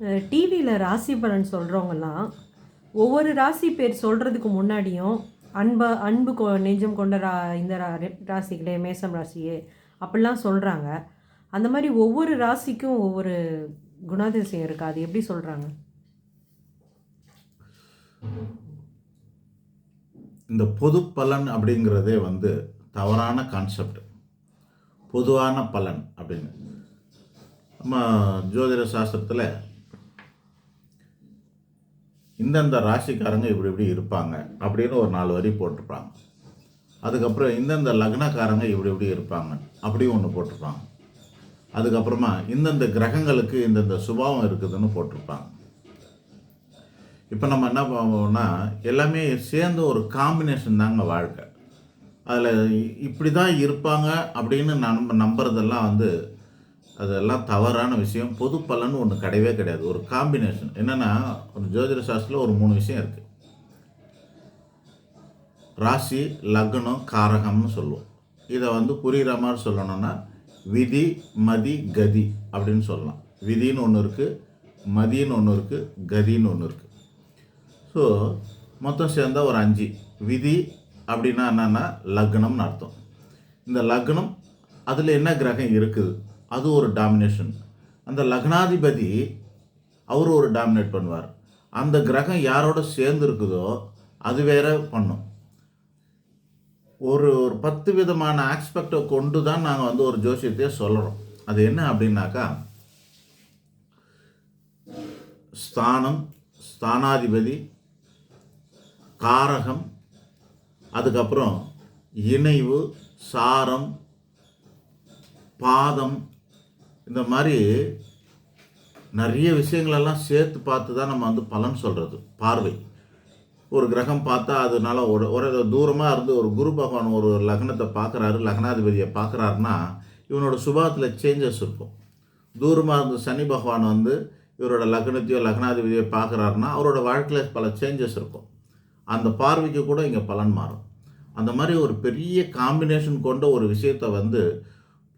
டிவியில் ராசி பலன் சொல்கிறவங்கலாம் ஒவ்வொரு ராசி பேர் சொல்கிறதுக்கு முன்னாடியும் அன்ப அன்பு கொ நெஞ்சம் கொண்ட ரா இந்த ரா ராசிகளே மேசம் ராசியே அப்படிலாம் சொல்கிறாங்க அந்த மாதிரி ஒவ்வொரு ராசிக்கும் ஒவ்வொரு குணாதிசயம் இருக்குது அது எப்படி சொல்கிறாங்க இந்த பொது பலன் அப்படிங்கிறதே வந்து தவறான கான்செப்ட் பொதுவான பலன் அப்படின்னு. நம்ம ஜோதிட சாஸ்திரத்தில் இந்தந்த ராசிக்காரங்க இப்படி இப்படி இருப்பாங்க அப்படின்னு ஒரு நாலு வரி போட்டிருப்பாங்க. அதுக்கப்புறம் இந்தந்த லக்னக்காரங்க இப்படி இப்படி இருப்பாங்க. அப்படியும் ஒன்று போட்டிருப்பாங்க. அதுக்கப்புறமா இந்தந்த கிரகங்களுக்கு இந்தந்த சுபாவம் இருக்குதுன்னு போட்டிருப்பாங்க. இப்போ நம்ம என்ன பண்ணுவோம்னா எல்லாமே சேர்ந்து ஒரு காம்பினேஷன் தாங்க வாழ்க்கை. அதில் இப்படி தான் இருப்பாங்க அப்படின்னு நம்ம நம்புறதெல்லாம் வந்து அதெல்லாம் தவறான விஷயம். பொது பலன் ஒன்று கிடையவே கிடையாது. ஒரு காம்பினேஷன் என்னென்னா ஒரு ஜோதிட சாஸ்திரத்தில் ஒரு மூணு விஷயம் இருக்குது ராசி லக்னம் காரகம்னு சொல்லுவோம். இதை வந்து புரிகிற மாதிரி சொல்லணும்னா விதி மதி கதி அப்படின்னு சொல்லலாம். விதின்னு ஒன்று இருக்குது மதின்னு ஒன்று இருக்குது கதின்னு ஒன்று இருக்குது ஸோ மொத்தம் சேர்ந்தா ஒரு அஞ்சு. விதி அப்படின்னா என்னென்னா லக்னம்னு அர்த்தம். இந்த லக்னம் அதில் என்ன கிரகம் இருக்குது? அது ஒரு டாமினேஷன் அந்த லக்னாதிபதி அவர் ஒரு டாமினேட் பண்ணுவார். அந்த கிரகம் யாரோட சேர்ந்து இருக்குதோ அது வேற பண்ணும். ஒரு ஒரு பத்து விதமான ஆஸ்பெக்டை கொண்டு தான் நாங்கள் வந்து ஒரு ஜோசியத்தையே சொல்கிறோம் அது என்ன அப்படின்னாக்கா ஸ்தானம் ஸ்தானாதிபதி காரகம் அதுக்கப்புறம் இணைவு சாரம் பாதம் இந்த மாதிரி நிறைய விஷயங்களெல்லாம் சேர்த்து பார்த்து தான் நம்ம வந்து பலன் சொல்கிறது பார்வை. ஒரு கிரகம் பார்த்தா அதனால ஒரு ஒரு தூரமாக இருந்து ஒரு குரு பகவான் ஒரு லக்னத்தை பார்க்குறாரு லக்னாதிபதியை பார்க்குறாருன்னா இவனோட சுபாவத்தில் சேஞ்சஸ் இருக்கும். தூரமாக இருந்து சனி பகவான் வந்து இவரோட லக்னத்தையோ லக்னாதிபதியோ பார்க்குறாருன்னா அவரோட வாழ்க்கையில் பல சேஞ்சஸ் இருக்கும். அந்த பார்வைக்கு கூட இங்கே பலன் மாறும். அந்த மாதிரி ஒரு பெரிய காம்பினேஷன் கொண்ட ஒரு விஷயத்தை வந்து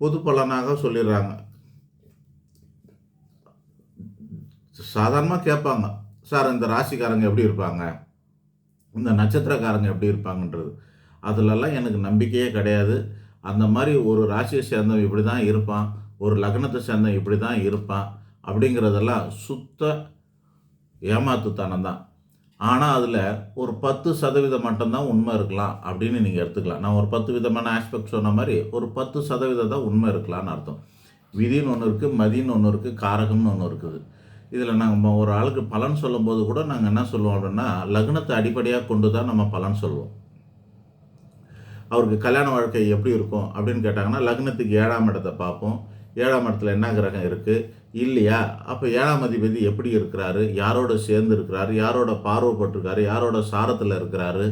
பொது பலனாக சொல்லிடுறாங்க. சாதாரணமாக கேட்பாங்க சார் இந்த ராசிக்காரங்க எப்படி இருப்பாங்க? இந்த நட்சத்திரக்காரங்க எப்படி இருப்பாங்கன்றது? அதிலெல்லாம் எனக்கு நம்பிக்கையே கிடையாது. அந்த மாதிரி ஒரு ராசியை சேர்ந்தவன் இப்படி தான் இருப்பான் ஒரு லக்னத்தை சேர்ந்தவன் இப்படி தான் இருப்பான் அப்படிங்கிறதெல்லாம் சுத்த ஏமாத்துத்தனம் தான் ஆனால் அதில் ஒரு பத்து சதவீதம் மட்டும்தான் உண்மை இருக்கலாம் அப்படின்னு நீங்கள் எடுத்துக்கலாம். நான் ஒரு பத்து விதமான ஆஸ்பெக்ட் சொன்ன மாதிரி ஒரு பத்து சதவீதம் தான் உண்மை இருக்கலாம்னு அர்த்தம். விதின்னு ஒன்று இருக்குது மதின்னு ஒன்று இருக்குது காரகம்னு ஒன்று இருக்குது. இதில் நாங்கள் ஒரு ஆளுக்கு பலன் சொல்லும்போது கூட நாங்கள் என்ன சொல்லுவோம் அப்படின்னா லக்னத்தை அடிப்படையாக கொண்டு தான் நம்ம பலன் சொல்லுவோம். அவருக்கு கல்யாண வாழ்க்கை எப்படி இருக்கும் அப்படின்னு கேட்டாங்கன்னா லக்னத்துக்கு ஏழாம் இடத்தை பார்ப்போம். ஏழாம் இடத்துல என்ன கிரகம் இருக்குது இல்லையா? அப்போ ஏழாம் அதிபதி எப்படி இருக்கிறாரு? யாரோட சேர்ந்து இருக்கிறாரு? யாரோட பார்வைப்பட்டிருக்காரு யாரோட சாரத்தில் இருக்கிறாரு?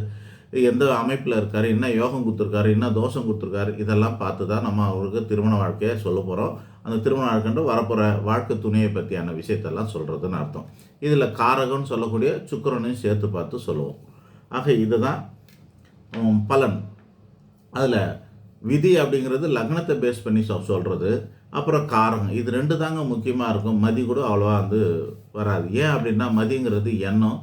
எந்த அமைப்பில் இருக்கார் என்ன யோகம் கொடுத்துருக்காரு என்ன தோஷம் கொடுத்துருக்காரு இதெல்லாம் பார்த்து தான் நம்ம அவருக்கு திருமண வாழ்க்கையை சொல்ல போகிறோம் அந்த திருமண வாழ்க்கைன்ற வரப்போகிற வாழ்க்கை துணையை பற்றியான விஷயத்தெல்லாம் சொல்கிறதுன்னு அர்த்தம். இதில் காரகம்னு சொல்லக்கூடிய சுக்கரனையும் சேர்த்து பார்த்து சொல்லுவோம். ஆக இதுதான் பலன். அதில் விதி அப்படிங்கிறது லக்னத்தை பேஸ் பண்ணி சொல்கிறது அப்புறம் காரகம். இது ரெண்டு தாங்க முக்கியமாக இருக்கும். மதி கூட அவ்வளோவா வந்து வராது. ஏன் அப்படின்னா மதிங்கிறது எண்ணம்.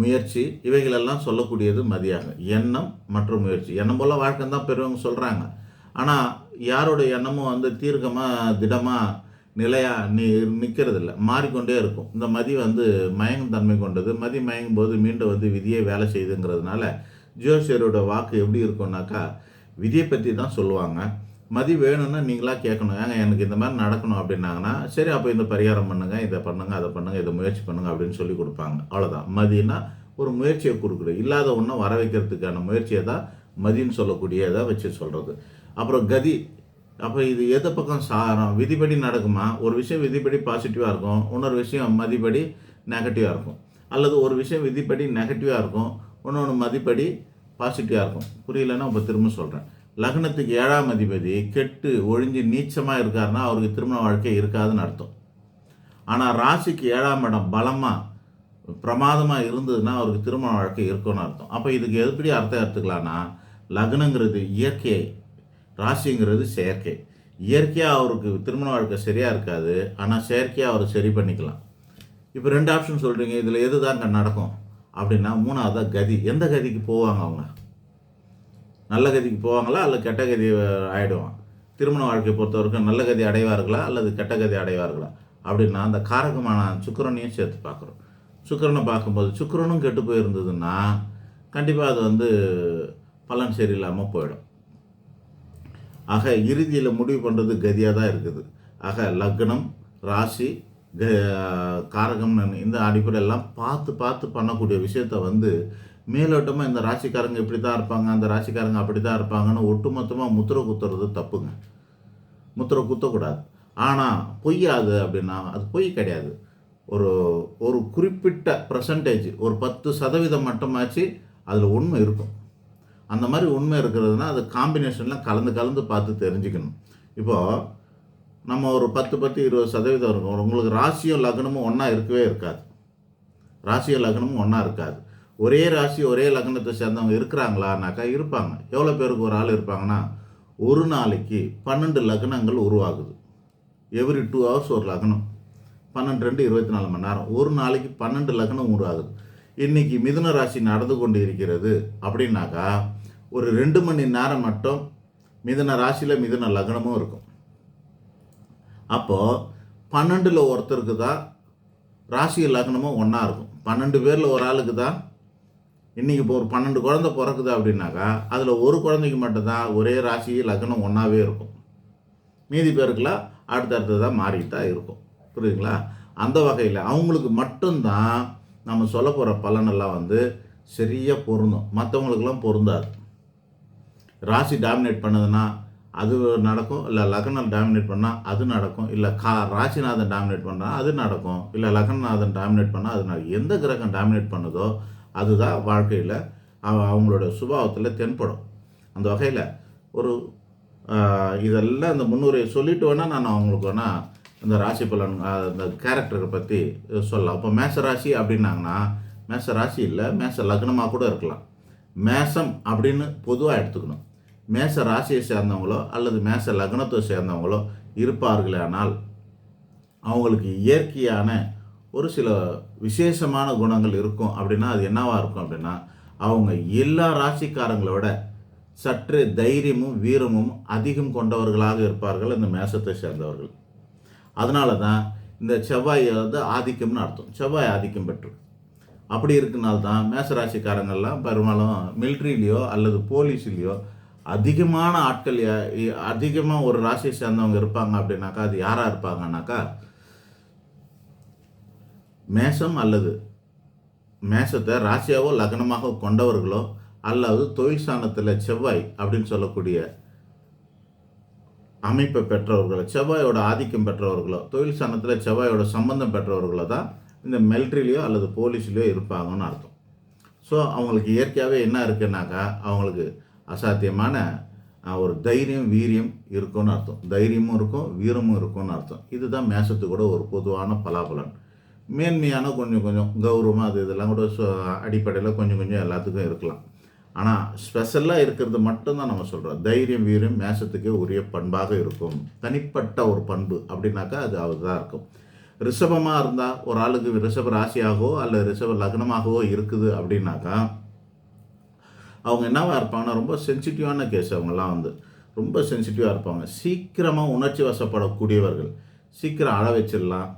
முயற்சி இவைகளெல்லாம் சொல்லக்கூடியது மதியாகும் எண்ணம் மற்றும் முயற்சி. எண்ணம் போல் வாழ்க்கை தான் பெரியவங்க சொல்கிறாங்க ஆனால் யாரோட எண்ணமும் வந்து தீர்க்கமாக திடமாக நிலையாக நி நிற்கிறது இல்லை மாறிக்கொண்டே இருக்கும். இந்த மதி வந்து மயங்கும் தன்மை கொண்டது. மதி மயங்கும் போது மீண்டும் வந்து விதியை வேலை செய்யுதுங்கிறதுனால ஜோசியரோட வாக்கு எப்படி இருக்கும்னாக்கா விதியை பற்றி தான் சொல்லுவாங்க. மதி வேணும்னா நீங்களாக கேட்கணும். ஏங்க எனக்கு இந்த மாதிரி நடக்கணும் அப்படின்னாங்கன்னா சரி அப்போ இந்த பரிகாரம் பண்ணுங்க இதை பண்ணுங்க அதை பண்ணுங்க இதை முயற்சி பண்ணுங்க அப்படின்னு சொல்லி கொடுப்பாங்க. அவ்வளோதான் மதினா ஒரு முயற்சியை கொடுக்குறது இல்லாத ஒன்றை வர வைக்கிறதுக்கான முயற்சியை தான் மதின்னு சொல்லக்கூடியதை வச்சு சொல்கிறது அப்புறம் கதி. அப்போ இது எதை பக்கம் சாரம்? விதிப்படி நடக்குமா? ஒரு விஷயம் விதிப்படி பாசிட்டிவாக இருக்கும். இன்னொரு விஷயம் மதிப்படி நெகட்டிவாக இருக்கும். அல்லது ஒரு விஷயம் விதிப்படி நெகட்டிவாக இருக்கும். இன்னொன்று மதிப்படி பாசிட்டிவாக இருக்கும். புரியலன்னா இப்போ திரும்ப சொல்கிறேன் லக்னத்துக்கு ஏழாம் அதிபதி கெட்டு ஒழிஞ்சு நீச்சமாக இருக்காருன்னா அவருக்கு திருமண வாழ்க்கை இருக்காதுன்னு அர்த்தம். ஆனால் ராசிக்கு ஏழாம் இடம் பலமாக பிரமாதமாக இருந்ததுன்னா அவருக்கு திருமண வாழ்க்கை இருக்கும்னு அர்த்தம். அப்போ இதுக்கு எப்படி அர்த்தம் எடுத்துக்கலான்னா லக்னங்கிறது இயற்கை ராசிங்கிறது செயற்கை. இயற்கையாக அவருக்கு திருமண வாழ்க்கை சரியாக இருக்காது ஆனால் செயற்கையாக அவர் சரி பண்ணிக்கலாம். இப்போ ரெண்டு ஆப்ஷன் சொல்கிறீங்க இதில் எது தாங்க நடக்கும்? அப்படின்னா மூணாவதாக கதி. எந்த கதிக்கு போவாங்க அவங்க? நல்ல கதிக்கு போவாங்களா அல்லது கெட்ட கதி ஆகிடுவான் திருமண வாழ்க்கையை பொறுத்த வரைக்கும் நல்ல கதி அடைவார்களா அல்லது கெட்ட கதி அடைவார்களா? அப்படின்னா அந்த காரகமான சுக்கரனையும் சேர்த்து பார்க்குறோம். சுக்கரனை பார்க்கும்போது சுக்கரனும் கெட்டு போயிருந்ததுன்னா கண்டிப்பாக அது வந்து பலன் சரியில்லாமல் போயிடும். ஆக இறுதியில் முடிவு பண்ணுறது கதியாக தான் இருக்குது. ஆக லக்னம் ராசி க காரகம்னு இந்த அடிப்படையெல்லாம் பார்த்து பார்த்து பண்ணக்கூடிய விஷயத்த வந்து மேலோட்டமாக இந்த ராசிக்காரங்க இப்படி தான் இருப்பாங்க அந்த ராசிக்காரங்க அப்படி தான் இருப்பாங்கன்னு ஒட்டுமொத்தமாக முத்திரை குத்துறது தப்புங்க. முத்திரை குத்தக்கூடாது. ஆனால் பொய்யாது அப்படின்னா அது பொய் கிடையாது. ஒரு ஒரு குறிப்பிட்ட பர்சன்டேஜ் ஒரு பத்து சதவீதம் மட்டுமாச்சு அதில் உண்மை இருக்கும். அந்த மாதிரி உண்மை இருக்கிறதுனா அது காம்பினேஷன்லாம் கலந்து கலந்து பார்த்து தெரிஞ்சுக்கணும். இப்போது நம்ம ஒரு பத்து பத்து இருபது சதவீதம் இருக்கும். உங்களுக்கு ராசியும் லக்னமும் ஒன்றா இருக்கவே இருக்காது. ராசியும் லக்னமும் ஒன்றா இருக்காது. ஒரே ராசி ஒரே லக்னத்தை சேர்ந்தவங்க இருக்கிறாங்களான்னாக்கா இருப்பாங்க. எவ்வளோ பேருக்கு ஒரு ஆள் இருப்பாங்கன்னா ஒரு நாளைக்கு பன்னெண்டு லக்னங்கள் உருவாகுது. எவ்ரி டூ ஹவர்ஸ் ஒரு லக்னம். பன்னெண்டு ரெண்டு இருபத்தி நாலு மணி நேரம். ஒரு நாளைக்கு பன்னெண்டு லக்னம் உருவாகுது. இன்னைக்கு மிதுன ராசி நடந்து கொண்டு இருக்கிறது அப்படின்னாக்கா ஒரு ரெண்டு மணி நேரம் மட்டும் மிதுன ராசியில் மிதுன லக்னமும் இருக்கும். அப்போது பன்னெண்டில் ஒருத்தருக்கு தான் ராசி லக்னமும் ஒன்றா இருக்கும். பன்னெண்டு பேரில் ஒரு ஆளுக்கு தான் இன்றைக்கி இப்போ ஒரு பன்னெண்டு குழந்தை பிறக்குது அப்படின்னாக்கா அதில் ஒரு குழந்தைக்கு மட்டும்தான் ஒரே ராசி லக்னம் ஒன்றாவே இருக்கும். மீதி பேருக்குலாம் அடுத்தடுத்ததாக மாறிட்டு தான் இருக்கும். புரியுதுங்களா? அந்த வகையில் அவங்களுக்கு மட்டும்தான் நம்ம சொல்ல போகிற பலனெல்லாம் வந்து சரியாக பொருந்தும். மற்றவங்களுக்கெல்லாம் பொருந்தாது. ராசி டாமினேட் பண்ணுதுன்னா அது நடக்கும் இல்லை லக்னம் டாமினேட் பண்ணால் அது நடக்கும் இல்லை கா ராசிநாதன் டாமினேட் பண்ணால் அது நடக்கும் இல்லை லக்னநாதன் டாமினேட் பண்ணால் அது நடக்கும். எந்த கிரகம் டாமினேட் பண்ணுதோ அதுதான் வாழ்க்கையில் அவங்களோட சுபாவத்தில் தென்படும். அந்த வகையில் ஒரு இதெல்லாம் இந்த முன்னுரையை சொல்லிட்டு வேணால் நான் அவங்களுக்கு வேணால் இந்த ராசி பலன் அந்த கேரக்டரை பற்றி சொல்லலாம். இப்போ மேச ராசி அப்படின்னாங்கன்னா மேச ராசி இல்லை மேச லக்னமாக கூட இருக்கலாம். மேசம் அப்படின்னு பொதுவாக எடுத்துக்கணும். மேச ராசியை சேர்ந்தவங்களோ அல்லது மேச லக்னத்தை சேர்ந்தவங்களோ இருப்பார்களானால் அவங்களுக்கு இயற்கையான ஒரு சில விசேஷமான குணங்கள் இருக்கும் அப்படின்னா அது என்னவாக இருக்கும் அப்படின்னா அவங்க எல்லா ராசிக்காரங்களோட சற்று தைரியமும் வீரமும் அதிகம் கொண்டவர்களாக இருப்பார்கள் இந்த மேசத்தை சேர்ந்தவர்கள். அதனால தான் இந்த செவ்வாய் வந்து ஆதிக்கம்னு அர்த்தம். செவ்வாய் ஆதிக்கம் பெற்று. அப்படி இருக்கனால தான் மேசராசிக்காரங்கள்லாம் பெரும்பாலும் மிலிட்ரிலேயோ அல்லது போலீஸ்லேயோ அதிகமான ஆட்கள் அதிகமாக ஒரு ராசியை சேர்ந்தவங்க இருப்பாங்க அப்படின்னாக்கா அது யாராக இருப்பாங்கன்னாக்கா மேசம் அல்லது மேசத்தை ராசியாவோ லக்னமாக கொண்டவர்களோ அல்லது தொழில் ஸ்தானத்தில் செவ்வாய் அப்படின்னு சொல்லக்கூடிய அமைப்பை பெற்றவர்களோ செவ்வாயோட ஆதிக்கம் பெற்றவர்களோ தொழில் ஸ்தானத்தில் செவ்வாயோட சம்பந்தம் பெற்றவர்களோ தான் இந்த மிலிட்ரிலேயோ அல்லது போலீஸ்லேயோ இருப்பாங்கன்னு அர்த்தம். ஸோ அவங்களுக்கு இயற்கையாகவே என்ன இருக்குன்னாக்கா அவங்களுக்கு அசாத்தியமான ஒரு தைரியம் வீரியம் இருக்கும்னு அர்த்தம். தைரியமும் இருக்கும் வீரமும் இருக்கும்னு அர்த்தம். இதுதான் மேசத்துக்கூட கூட ஒரு பொதுவான பலாபலன். மேன்மையான கொஞ்சம் கொஞ்சம் கௌரவமாக அது இதெல்லாம் கூட அடிப்படையில் கொஞ்சம் கொஞ்சம் எல்லாத்துக்கும் இருக்கலாம். ஆனால் ஸ்பெஷலாக இருக்கிறது மட்டும்தான் நம்ம சொல்கிறோம் தைரியம் வீரம் மேசத்துக்கே உரிய பண்பாக இருக்கும். தனிப்பட்ட ஒரு பண்பு அப்படின்னாக்கா அது அதுதான் இருக்கும். ரிஷபமாக இருந்தால் ஒரு ஆளுக்கு ரிஷப ராசியாகவோ அல்லது ரிஷப லக்னமாகவோ இருக்குது அப்படின்னாக்கா அவங்க என்னவா இருப்பாங்கன்னா ரொம்ப சென்சிட்டிவான கேஸ் அவங்கெல்லாம் வந்து ரொம்ப சென்சிட்டிவாக இருப்பாங்க. சீக்கிரமாக உணர்ச்சி வசப்படக்கூடியவர்கள் சீக்கிரம் அழ வச்சிடலாம்.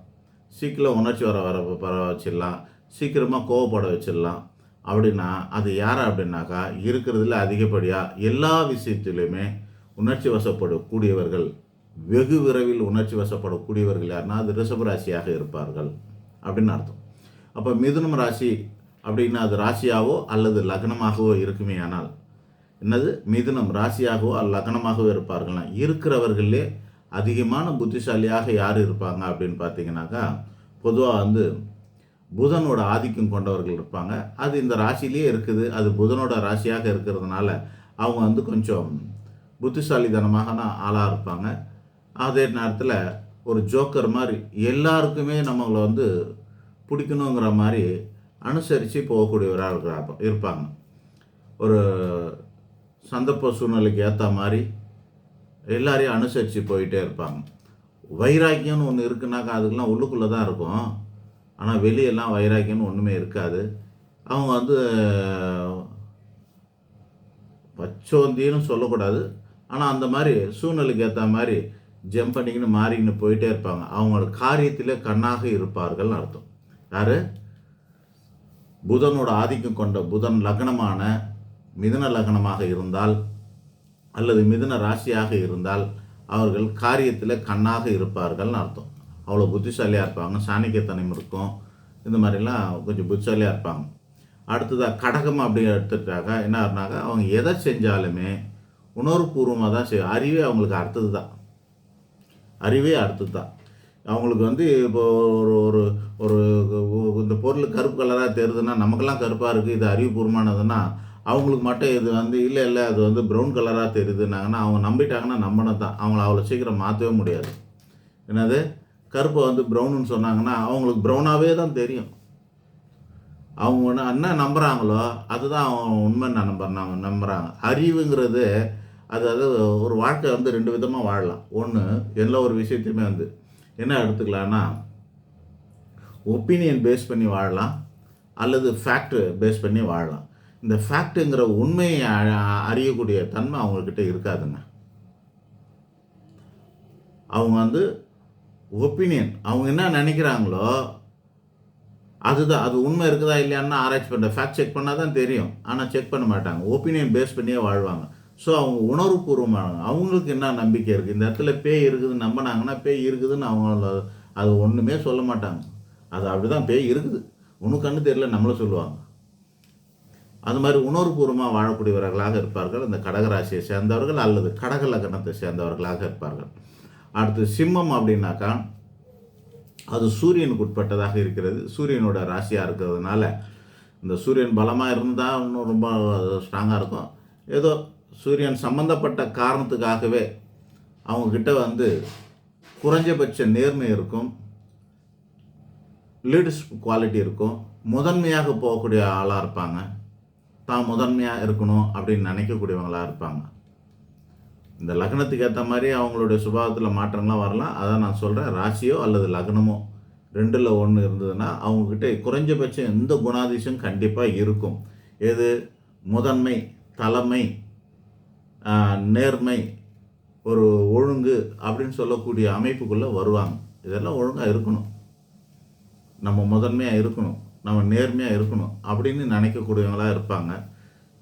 சீக்கிரம் உணர்ச்சி வர வர வர வச்சிடலாம். சீக்கிரமாக கோவப்பட வச்சிடலாம். அப்படின்னா அது யார் அப்படின்னாக்கா இருக்கிறதுல அதிகப்படியாக எல்லா விஷயத்திலையுமே உணர்ச்சி வசப்படக்கூடியவர்கள் வெகு விரைவில் உணர்ச்சி வசப்படக்கூடியவர்கள் யாருன்னா அது ரிஷப ராசியாக இருப்பார்கள் அப்படின்னு அர்த்தம். அப்போ மிதுனம் ராசி அப்படின்னா அது ராசியாவோ அல்லது லக்னமாகவோ இருக்குமே ஆனால் என்னது? மிதுனம் ராசியாகவோ அல்லது லக்னமாகவோ இருப்பார்கள்னா இருக்கிறவர்களே அதிகமான புத்திசாலியாக யார் இருப்பாங்க அப்படின்னு பார்த்தீங்கன்னாக்கா பொதுவாக வந்து புதனோட ஆதிக்கம் கொண்டவர்கள் இருப்பாங்க. அது இந்த ராசியிலேயே இருக்குது. அது புதனோட ராசியாக இருக்கிறதுனால அவங்க வந்து கொஞ்சம் புத்திசாலித்தனமான ஆளாக இருப்பாங்க. அதே நேரத்தில் ஒரு ஜோக்கர் மாதிரி எல்லாருக்குமே நம்மளை வந்து பிடிக்கணுங்கிற மாதிரி அனுசரித்து போகக்கூடியவராக இருக்கிறாங்க இருப்பாங்க. ஒரு சந்தர்ப்ப சூழ்நிலைக்கு ஏற்ற மாதிரி எல்லாரையும் அனுசரித்து போயிட்டே இருப்பாங்க. வைராக்கியம்னு ஒன்று இருக்குனாக்கா அதுக்கெல்லாம் உள்ளுக்குள்ளே தான் இருக்கும். ஆனால் வெளியெல்லாம் வைராக்கியம்னு ஒன்றுமே இருக்காது. அவங்க வந்து பச்சோந்தின்னு சொல்லக்கூடாது. ஆனால் அந்த மாதிரி சூழ்நிலைக்கு ஏற்ற மாதிரி ஜம்ப் பண்ணிக்கின்னு மாறிக்கின்னு போயிட்டே இருப்பாங்க. அவங்களோட காரியத்தில் கண்ணாக இருப்பார்கள் அர்த்தம். யார்? புதனோட ஆதிக்கம் கொண்ட புதன் லக்னமான மிதுன லக்னமாக இருந்தால் அல்லது மிதுன ராசியாக இருந்தால் அவர்கள் காரியத்தில் கண்ணாக இருப்பார்கள்னு அர்த்தம். அவ்வளோ புத்திசாலியாக இருப்பாங்க சாணிக்கத்தனம் இருக்கும் இந்த மாதிரிலாம் கொஞ்சம் புத்திசாலியாக இருப்பாங்க. அடுத்ததாக கடகம் அப்படி எடுத்துட்டாக்கா என்ன ஆகுனாக்கா அவங்க எதை செஞ்சாலுமே உணர்வுபூர்வமாக தான் செய்யும். அறிவே அவங்களுக்கு அடுத்தது தான் அறிவே அடுத்தது தான் அவங்களுக்கு வந்து இப்போ ஒரு ஒரு ஒரு இந்த பொருள் கருப்பு கலராக தெரியுதுன்னா நமக்கெல்லாம் கருப்பாக இருக்குது இது அறிவுபூர்வமானதுன்னா அவங்களுக்கு மட்டும் இது வந்து இல்லை இல்லை அது வந்து ப்ரௌன் கலராக தெரியுதுன்னாங்கன்னா அவங்க நம்பிட்டாங்கன்னா நம்பின தான் அவங்கள அவ்வளோ சீக்கிரம் மாற்றவே முடியாது. என்னது? கருப்பை வந்து ப்ரௌனுன்னு சொன்னாங்கன்னா அவங்களுக்கு ப்ரௌனாகவே தான் தெரியும். அவங்க ஒன்று என்ன நம்புகிறாங்களோ அதுதான் அவங்க உண்மை நம்புறாங்க. நம்புகிறாங்க அறிவுங்கிறது அதாவது ஒரு வாழ்க்கை வந்து ரெண்டு விதமாக வாழலாம். ஒன்று எல்லா ஒரு விஷயத்தையுமே வந்து என்ன எடுத்துக்கலான்னா ஒப்பீனியன் பேஸ் பண்ணி வாழலாம் அல்லது ஃபேக்ட் பேஸ் பண்ணி வாழலாம். இந்த ஃபேக்ட்டுங்கிற உண்மையை அறியக்கூடிய தன்மை அவங்கக்கிட்ட இருக்காதுங்க. அவங்க வந்து ஒப்பீனியன் அவங்க என்ன நினைக்கிறாங்களோ அதுதான் அது உண்மை இருக்குதா இல்லையான்னு ஆராய்ச்சி பண்ணுற ஃபேக்ட் செக் பண்ணால் தான் தெரியும். ஆனால் செக் பண்ண மாட்டாங்க. ஒப்பீனியன் பேஸ் பண்ணியே வாழ்வாங்க. ஸோ அவங்க உணர்வுபூர்வமானவங்க. அவங்களுக்கு என்ன நம்பிக்கை இருக்குது இந்த இடத்துல பேய் இருக்குதுன்னு நம்பினாங்கன்னா பேய் இருக்குதுன்னு அவங்கள அது ஒன்றுமே சொல்ல மாட்டாங்க. அது அப்படி தான் பேய் இருக்குது. உனக்கு கண்ணு தெரியல நம்மளும் சொல்லுவாங்க. அது மாதிரி உணர்வுபூர்வமாக வாழக்கூடியவர்களாக இருப்பார்கள். இந்த கடகராசியை சேர்ந்தவர்கள் அல்லது கடக லக்னத்தை சேர்ந்தவர்களாக இருப்பார்கள். அடுத்து சிம்மம் அப்படின்னாக்கா அது சூரியனுக்கு உட்பட்டதாக இருக்கிறது. சூரியனோட ராசியாக இருக்கிறதுனால இந்த சூரியன் பலமாக இருந்தால் இன்னும் ரொம்ப ஸ்ட்ராங்காக இருக்கும். ஏதோ சூரியன் சம்பந்தப்பட்ட காரணத்துக்காகவே அவங்கக்கிட்ட வந்து குறைஞ்சபட்ச நேர்மை இருக்கும். லீடர்ஷிப் குவாலிட்டி இருக்கும். முதன்மையாக போகக்கூடிய ஆளாக இருப்பாங்க. தான் முதன்மையாக இருக்கணும் அப்படின்னு நினைக்கக்கூடியவங்களாக இருப்பாங்க. இந்த லக்னத்துக்கு ஏற்ற மாதிரி அவங்களுடைய சுபாவத்தில் மாற்றங்கள்லாம் வரலாம். அதான் நான் சொல்கிறேன் ராசியோ அல்லது லக்னமோ ரெண்டில் ஒன்று இருந்ததுன்னா அவங்கக்கிட்ட குறைஞ்சபட்சம் எந்த குணாதிசயம் கண்டிப்பாக இருக்கும். எது? முதன்மை தலைமை நேர்மை ஒரு ஒழுங்கு அப்படின்னு சொல்லக்கூடிய அமைப்புக்குள்ளே வருவாங்க. இதெல்லாம் ஒழுங்காக இருக்கணும். நம்ம முதன்மையாக இருக்கணும். நம்ம நேர்மையாக இருக்கணும் அப்படின்னு நினைக்கக்கூடியவங்களாக இருப்பாங்க.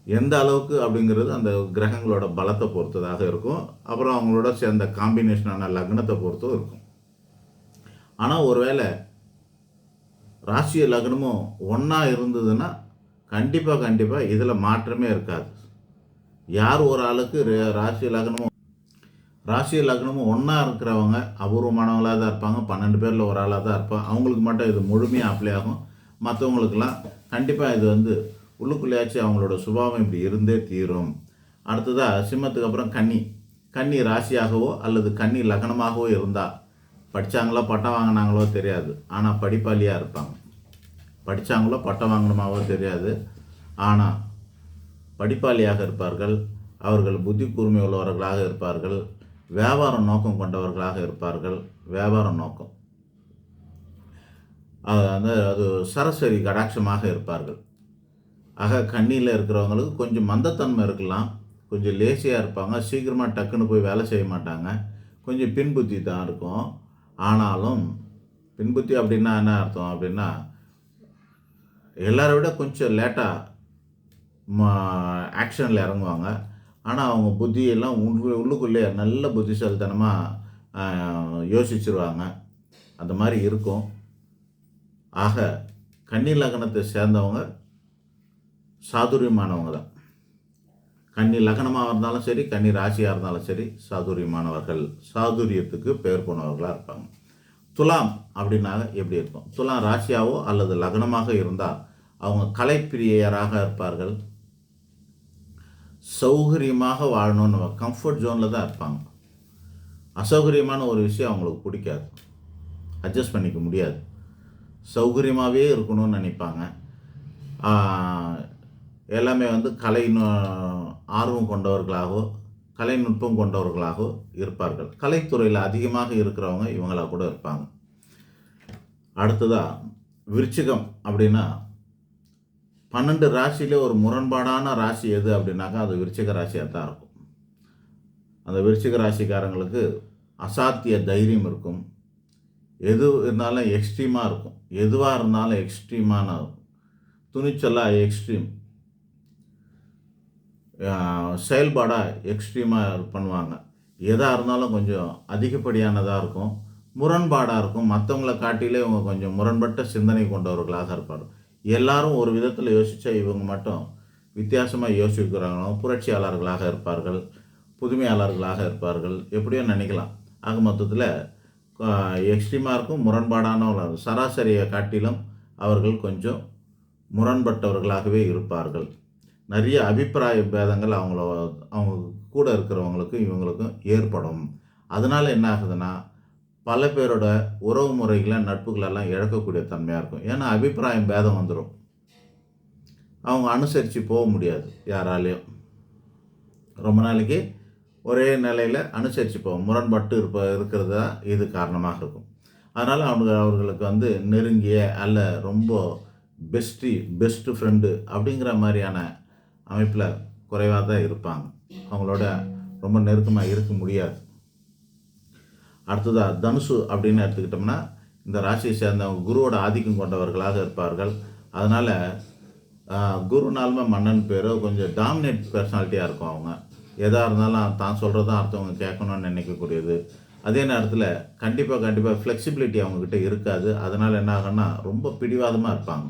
எந்த அளவுக்கு அப்படிங்கிறது அந்த கிரகங்களோட பலத்தை பொறுத்ததாக இருக்கும். அப்புறம் அவங்களோட சேர்ந்த காம்பினேஷனான லக்னத்தை பொறுத்தும் இருக்கும். ஆனால் ஒருவேளை ராசிய லக்னமும் ஒன்றா இருந்ததுன்னா கண்டிப்பாக கண்டிப்பாக இதில் மாற்றமே இருக்காது. யார் ஒரு ஆளுக்கு ரே- ராசி லக்னமும் ராசி லக்னமும் ஒன்றா இருக்கிறவங்க அபூர்வமானவங்களாக தான் இருப்பாங்க. பன்னெண்டு பேரில் ஒரு ஆளாக தான் இருப்பாங்க அவங்களுக்கு மட்டும் இது முழுமையாக அப்ளை ஆகும். மற்றவங்களுக்கெல்லாம் கண்டிப்பாக இது வந்து உள்ளுக்குள்ளேயாச்சும் அவங்களோட சுபாவம் இப்படி இருந்தே தீரும். அடுத்ததாக சிம்மத்துக்கு அப்புறம் கன்னி. கன்னி ராசியாகவோ அல்லது கன்னி லக்னமாகவோ இருந்தால் படித்தாங்களோ பட்டம் வாங்கினாங்களோ தெரியாது. ஆனால் படிப்பாளியாக இருப்பாங்க. படித்தாங்களோ பட்டம் வாங்கணுமாவோ தெரியாது. ஆனால் படிப்பாளியாக இருப்பார்கள். அவர்கள் புத்தி கூர்மை உள்ளவர்களாக இருப்பார்கள். வியாபார நோக்கம் கொண்டவர்களாக இருப்பார்கள். வியாபார நோக்கம். அது அது சரஸ்வரி கடாட்சமாக இருப்பார்கள். ஆக கண்ணியில் இருக்கிறவங்களுக்கு கொஞ்சம் மந்தத்தன்மை இருக்கலாம். கொஞ்சம் லேசியாக இருப்பாங்க. சீக்கிரமாக டக்குன்னு போய் வேலை செய்ய மாட்டாங்க. கொஞ்சம் பின்புத்தி தான் இருக்கும். ஆனாலும் பின்புத்தி அப்படின்னா என்ன அர்த்தம் அப்படின்னா எல்லாரை விட கொஞ்சம் லேட்டாக ஆக்ஷனில் இறங்குவாங்க. ஆனால் அவங்க புத்தியெல்லாம் உள்ளு உள்ளுக்குள்ளே நல்ல புத்திசாலித்தனமாக யோசிச்சிருவாங்க. அந்த மாதிரி இருக்கும். ஆக கன்னி லக்னத்தை சேர்ந்தவங்க சாதுரியமானவங்க தான் கன்னி லக்னமாக இருந்தாலும் சரி கன்னி ராசியாக இருந்தாலும் சரி சாதுரியமானவர்கள் சாதுரியத்துக்கு பெயர் போனவர்களாக இருப்பாங்க. துலாம் அப்படின்னாக எப்படி இருக்கும்? துலாம் ராசியாவோ அல்லது லக்னமாக இருந்தால் அவங்க கலைப்பிரியராக இருப்பார்கள். சௌகரியமாக வாழணும்னு கம்ஃபர்ட் ஜோனில் தான் இருப்பாங்க. அசௌகரியமான ஒரு விஷயம் அவங்களுக்கு பிடிக்காது. அட்ஜஸ்ட் பண்ணிக்க முடியாது. சௌகரியமாகவே இருக்கணும்னு நினைப்பாங்க. எல்லாமே வந்து கலை ஆர்வம் கொண்டவர்களாகவோ கலைநுட்பம் கொண்டவர்களாகவோ இருப்பார்கள். கலைத்துறையில் அதிகமாக இருக்கிறவங்க இவங்களாக கூட இருப்பாங்க. அடுத்ததாக விருச்சிகம் அப்படின்னா பன்னெண்டு ராசியிலே ஒரு முரண்பாடான ராசி எது அப்படின்னாக்கா அது விருச்சிக ராசியாக தான் இருக்கும். அந்த விருச்சிக ராசிக்காரங்களுக்கு அசாத்திய தைரியம் இருக்கும். எது இருந்தாலும் எக்ஸ்ட்ரீமாக இருக்கும். எதுவாக இருந்தாலும் எக்ஸ்ட்ரீமான துணிச்சலாக எக்ஸ்ட்ரீம் செயல்பாடாக எக்ஸ்ட்ரீமாக பண்ணுவாங்க. எதாக இருந்தாலும் கொஞ்சம் அதிகப்படியானதாக இருக்கும். முரண்பாடாக இருக்கும். மற்றவங்களை காட்டிலே இவங்க கொஞ்சம் முரண்பட்ட சிந்தனை கொண்டவர்களாக இருப்பார் எல்லாரும் ஒரு விதத்தில் யோசித்தா இவங்க மட்டும் வித்தியாசமாக யோசிக்கிறாங்களோ புரட்சியாளர்களாக இருப்பார்கள் புதுமையாளர்களாக இருப்பார்கள் எப்படியோ நினைக்கலாம். ஆக மொத்தத்தில் எக்ஸ்ட்ரீமாக இருக்கும் முரண்பாடானவர்கள் சராசரியை காட்டிலும் அவர்கள் கொஞ்சம் முரண்பட்டவர்களாகவே இருப்பார்கள். நிறைய அபிப்பிராய பேதங்கள் அவங்கள அவங்க கூட இருக்கிறவங்களுக்கும் இவங்களுக்கும் ஏற்படும். அதனால் என்ன ஆகுதுன்னா பல பேரோட உறவு முறைகளை நட்புகளெல்லாம் இழக்கக்கூடிய தன்மையாக இருக்கும். ஏன்னா அபிப்பிராயம் பேதம் வந்துடும் அவங்க அனுசரித்து போக முடியாது யாராலையும். ரொம்ப நாளைக்கு ஒரே நிலையில் அனுசரித்து போகும் முரண்பட்டு இருப்ப இருக்கிறது தான் இது காரணமாக இருக்கும். அதனால் அவங்க அவர்களுக்கு வந்து நெருங்கிய அல்ல ரொம்ப பெஸ்டி பெஸ்ட்டு ஃப்ரெண்டு அப்படிங்கிற மாதிரியான அமைப்பில் குறைவாக தான் இருப்பாங்க. அவங்களோட ரொம்ப நெருக்கமாக இருக்க முடியாது. அடுத்ததாக தனுசு அப்படின்னு எடுத்துக்கிட்டோம்னா இந்த ராசியை சேர்ந்தவங்க குருவோட ஆதிக்கம் கொண்டவர்களாக இருப்பார்கள். அதனால் குருனாலுமே மன்னன் பேரோ கொஞ்சம் டாமினேட் பர்சனாலிட்டியாக இருக்கும் அவங்க. எதாக இருந்தாலும் தான் சொல்கிறது தான் அடுத்தவங்க கேட்கணும்னு நினைக்கக்கூடியது. அதே நேரத்தில் கண்டிப்பாக கண்டிப்பாக ஃப்ளெக்சிபிலிட்டி அவங்கக்கிட்ட இருக்காது. அதனால் என்ன ஆகும்னா ரொம்ப பிடிவாதமாக இருப்பாங்க.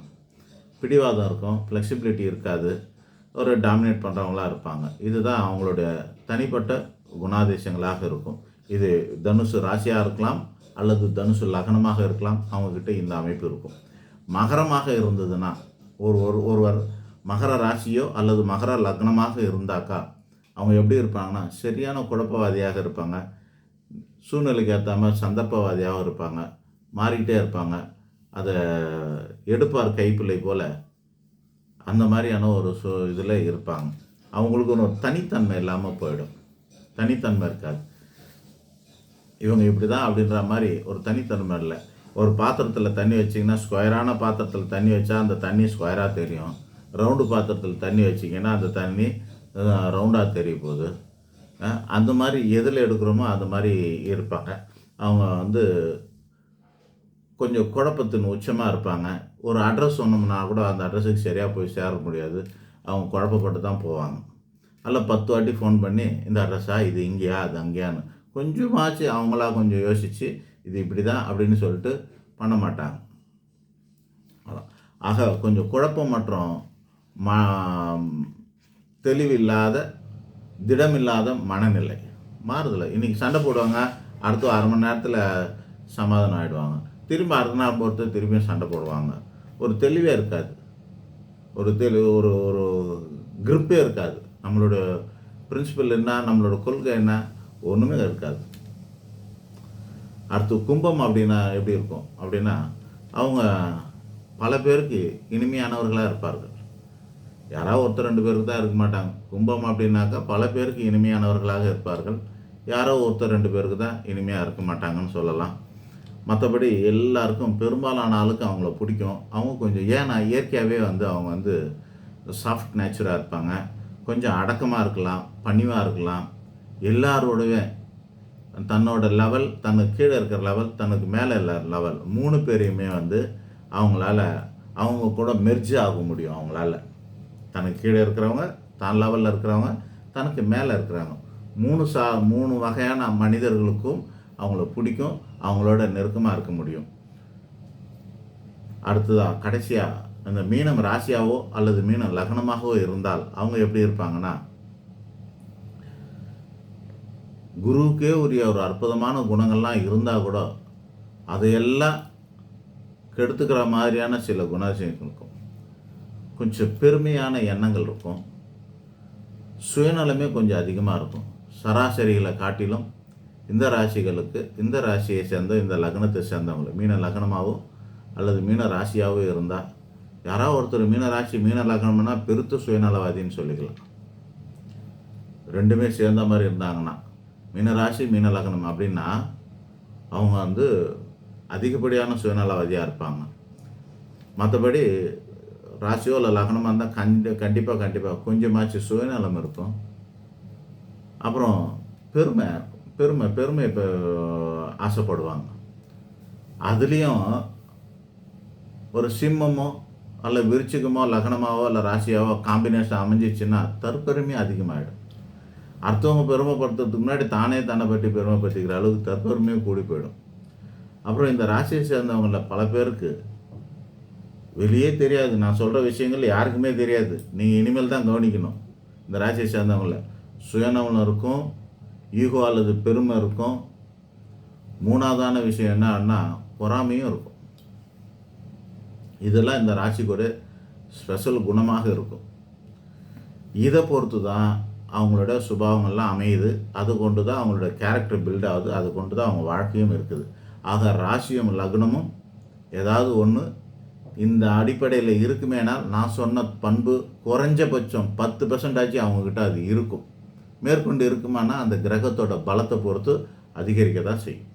பிடிவாதம் இருக்கும் ஃப்ளெக்சிபிலிட்டி இருக்காது. ஒரு டாமினேட் பண்ணுறவங்களா இருப்பாங்க. இதுதான் அவங்களுடைய தனிப்பட்ட குணாதிசயங்களாக இருக்கும். இது தனுசு ராசியாக இருக்கலாம் அல்லது தனுசு லக்னமாக இருக்கலாம் அவங்கக்கிட்ட இந்த அமைப்பு இருக்கும். மகரமாக இருந்ததுன்னா ஒரு ஒரு ஒருவர் மகர ராசியோ அல்லது மகர லக்னமாக இருந்தாக்கா அவங்க எப்படி இருப்பாங்கன்னா சரியான குழப்பவாதியாக இருப்பாங்க. சூழ்நிலைக்கு ஏற்ற மாதிரி சந்தர்ப்பவாதியாகவும் இருப்பாங்க. மாறிக்கிட்டே இருப்பாங்க. அதை எடுப்பார் கைப்பிள்ளை போல் அந்த மாதிரியான ஒரு சு இதில் இருப்பாங்க. அவங்களுக்கு ஒரு தனித்தன்மை இல்லாமல் போயிடும். தனித்தன்மை இருக்காது. இவங்க இப்படி தான் அப்படின்ற மாதிரி ஒரு தனித்தன்மை இல்லை. ஒரு பாத்திரத்தில் தண்ணி வச்சிங்கன்னா ஸ்கொயரான பாத்திரத்தில் தண்ணி வச்சா அந்த தண்ணி ஸ்கொயராக தெரியும். ரவுண்டு பாத்திரத்தில் தண்ணி வச்சிங்கன்னா அந்த தண்ணி ரவுண்டாக தெரிய போகுது அந்த மாதிரி எதில் எடுக்கிறோமோ அந்த மாதிரி இருப்பாங்க. அவங்க வந்து கொஞ்சம் குழப்பத்தின் உச்சமாக இருப்பாங்க. ஒரு அட்ரஸ் சொன்னோம்னா கூட அந்த அட்ரஸுக்கு சரியாக போய் சேர முடியாது. அவங்க குழப்பப்பட்டு தான் போவாங்க. அல்ல பத்து வாட்டி ஃபோன் பண்ணி இந்த அட்ரஸா இது இங்கேயா? அது அங்கேயான்னு. கொஞ்சமாச்சு அவங்களா கொஞ்சம் யோசித்து இது இப்படி தான் அப்படின்னு சொல்லிட்டு பண்ண மாட்டாங்க. ஆக கொஞ்சம் குழப்பம் மற்றும் மா தெளிவில்லாத திடமில்லாத மனநிலை. மாறுதலை. இன்றைக்கி சண்டை போடுவாங்க அடுத்த அரை மணி நேரத்தில் சமாதானம் ஆகிடுவாங்க திரும்ப அடுத்த நாள் பொறுத்து திரும்பியும் சண்டை போடுவாங்க. ஒரு தெளிவே இருக்காது. ஒரு தெளி ஒரு ஒரு கிரிப்பே இருக்காது. நம்மளோட பிரின்சிபல் என்ன நம்மளோட கொள்கை என்ன ஒன்றுமே இருக்காது. அடுத்து கும்பம் அப்படின்னா எப்படி இருக்கும்? அப்படின்னா அவங்க பல பேருக்கு இனிமையானவர்களாக இருப்பார்கள். யாராவது ஒருத்தர் ரெண்டு பேருக்கு தான் இருக்க மாட்டாங்க. கும்பம் அப்படின்னாக்கா பல பேருக்கு இனிமையானவர்களாக இருப்பார்கள். யாரோ ஒருத்தர் ரெண்டு பேருக்கு தான் இனிமையாக இருக்க மாட்டாங்கன்னு சொல்லலாம். மற்றபடி எல்லாருக்கும் பெரும்பாலான ஆளுக்கு அவங்கள பிடிக்கும். அவங்க கொஞ்சம் ஏன்னா இயற்கையாகவே வந்து அவங்க வந்து சாஃப்ட் நேச்சராக இருப்பாங்க. கொஞ்சம் அடக்கமாக இருக்கலாம் பணிவாக இருக்கலாம். எல்லாரோடவே தன்னோட லெவல் தனக்கு கீழே இருக்கிற லெவல் தனக்கு மேலே இல்லை லெவல் மூணு பேரையுமே வந்து அவங்களால அவங்க கூட மெர்ஜ் ஆக முடியும் அவங்களால. தனக்கு கீழே இருக்கிறவங்க தான் லெவலில் இருக்கிறவங்க தனக்கு மேலே இருக்கிறவங்க. மூணு சா மூணு வகையான மனிதர்களுக்கும் அவங்கள பிடிக்கும் அவங்களோட நெருக்கமாக இருக்க முடியும். அடுத்ததாக கடைசியாக அந்த மீனம் ராசியாவோ அல்லது மீனம் லக்னமாகவோ இருந்தால் அவங்க எப்படி இருப்பாங்கன்னா குருவுக்கே உரிய ஒரு அற்புதமான குணங்கள்லாம் இருந்தால் கூட அதையெல்லாம் கெடுத்துக்கிற மாதிரியான சில குணாதிசயங்கள் இருக்கும். கொஞ்சம் பெருமையான எண்ணங்கள் இருக்கும். சுயநலமே கொஞ்சம் அதிகமாக இருக்கும். சராசரிகளை காட்டிலும் இந்த ராசிகளுக்கு இந்த ராசியை சேர்ந்த இந்த லக்னத்தை சேர்ந்தவங்க மீன லக்னமாகவோ அல்லது மீன ராசியாகவோ இருந்தால் யாராவது ஒருத்தர் மீன ராசி மீன லக்னம்னா பெருத்த சுயநலவாதின்னு சொல்லிக்கலாம். ரெண்டுமே சேர்ந்த மாதிரி இருந்தாங்கன்னா மீன ராசி மீன லக்னம் அப்படின்னா அவங்க வந்து அதிகப்படியான சுயநலவாதியாக இருப்பாங்க. மற்றபடி ராசியோ இல்லை லக்னமாக இருந்தால் கண்டி கண்டிப்பாக கண்டிப்பாக கொஞ்சமாச்சு சுயநலம் இருக்கும். அப்புறம் பெருமை பெருமை பெருமை இப்போ ஆசைப்படுவாங்க. அதுலேயும் ஒரு சிம்மமோ அல்ல விருச்சிகமோ லக்னமாவோ இல்லை ராசியாவோ காம்பினேஷன் அமைஞ்சிச்சுன்னா தற்பெருமை அதிகமாகிடும் அடுத்தவங்க பெருமைப்படுத்துறதுக்கு முன்னாடி தானே தன்னை பற்றி பெருமைப்படுத்திக்கிற அளவுக்கு தற்பெருமையும் கூடி போயிடும். அப்புறம் இந்த ராசியை சேர்ந்தவங்களில் பல பேருக்கு வெளியே தெரியாது. நான் சொல்கிற விஷயங்கள் யாருக்குமே தெரியாது. நீங்கள் இனிமேல் தான் கவனிக்கணும். இந்த ராசியை சேர்ந்தவங்கள. சுயநலம் இருக்கும் ஈகோ அல்லது பெருமை இருக்கும். மூணாவதான விஷயம் என்னன்னா பொறாமையும் இருக்கும். இதெல்லாம் இந்த ராசிக்கு ஒரு ஸ்பெஷல் குணமாக இருக்கும். இதை பொறுத்து தான் அவங்களோட சுபாவங்கள்லாம் அமையுது. அது கொண்டு தான் அவங்களோட கேரக்டர் பில்ட் ஆகுது. அது கொண்டு தான் அவங்க வாழ்க்கையும் இருக்குது. ஆக ராசியும் லக்னமும் ஏதாவது ஒன்று இந்த அடிப்படையில் இருக்குமேனால் நான் சொன்ன பண்பு குறைஞ்சபட்சம் பத்து பெர்சன்ட் ஆச்சு அவங்கக்கிட்ட அது இருக்கும். மேற்கொண்டு இருக்குமானா அந்த கிரகத்தோட பலத்தை பொறுத்து அதிகரிக்க தான் செய்யும்.